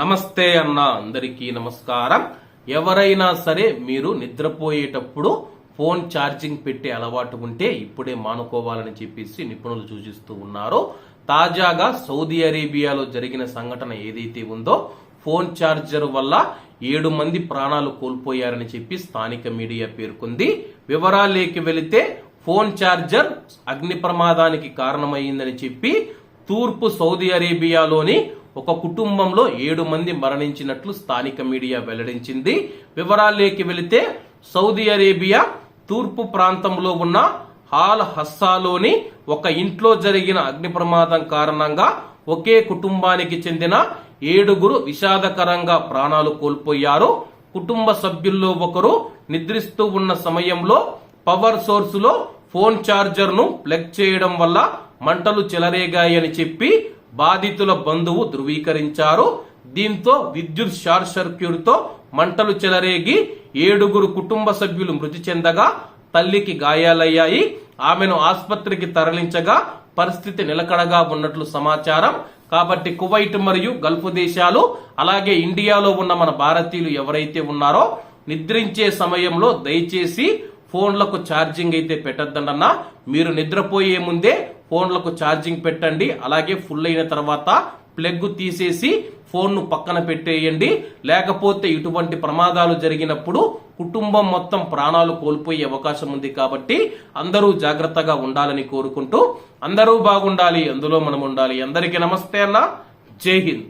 నమస్తే అన్న అందరికీ నమస్కారం. ఎవరైనా సరే మీరు నిద్రపోయేటప్పుడు ఫోన్ ఛార్జింగ్ పెట్టే అలవాటు ఉంటే ఇప్పుడే మానుకోవాలని చెప్పేసి నిపుణులు సూచిస్తూ ఉన్నారు. తాజాగా సౌదీ అరేబియాలో జరిగిన సంఘటన ఏదైతే ఉందో ఫోన్ ఛార్జర్ వల్ల ఏడు మంది ప్రాణాలు కోల్పోయారని చెప్పి స్థానిక మీడియా పేర్కొంది. వివరాలేకి వెళితే ఫోన్ ఛార్జర్ అగ్ని ప్రమాదానికి కారణమైందని చెప్పి తూర్పు సౌదీ అరేబియాలోని ఒక కుటుంబంలో ఏడు మంది మరణించినట్లు స్థానిక మీడియా వెల్లడించింది. వివరాల్లోకి వెళితే సౌదీ అరేబియా తూర్పు ప్రాంతంలో ఉన్న హాల్ హస్సాలోని ఒక ఇంట్లో జరిగిన అగ్ని ప్రమాదం కారణంగా ఒకే కుటుంబానికి చెందిన ఏడుగురు విషాదకరంగా ప్రాణాలు కోల్పోయారు. కుటుంబ సభ్యుల్లో ఒకరు నిద్రిస్తూ ఉన్న సమయంలో పవర్ సోర్స్లో ఫోన్ ఛార్జర్ను ప్లగ్ చేయడం వల్ల మంటలు చెలరేగాయని చెప్పి బాధితుల బంధువు ధృవీకరించారు. దీంతో విద్యుత్ షార్ట్ సర్క్యూట్తో మంటలు చెలరేగి ఏడుగురు కుటుంబ సభ్యులు మృతి చెందగా తల్లికి గాయాలయ్యాయి. ఆమెను ఆసుపత్రికి తరలించగా పరిస్థితి నిలకడగా ఉన్నట్లు సమాచారం. కాబట్టి కువైట్ మరియు గల్ఫ్ దేశాలు అలాగే ఇండియాలో ఉన్న మన భారతీయులు ఎవరైతే ఉన్నారో నిద్రించే సమయంలో దయచేసి ఫోన్లకు ఛార్జింగ్ అయితే పెట్టద్దన్నా మీరు నిద్రపోయే ముందే ఫోన్లకు ఛార్జింగ్ పెట్టండి. అలాగే ఫుల్ అయిన తర్వాత ప్లగ్ తీసేసి ఫోన్ను పక్కన పెట్టేయండి. లేకపోతే ఇటువంటి ప్రమాదాలు జరిగినప్పుడు కుటుంబం మొత్తం ప్రాణాలు కోల్పోయే అవకాశం ఉంది కాబట్టి అందరూ జాగ్రత్తగా ఉండాలని కోరుకుంటూ అందరూ బాగుండాలి అందులో మనం ఉండాలి. అందరికీ నమస్తే అన్న. జై హింద్.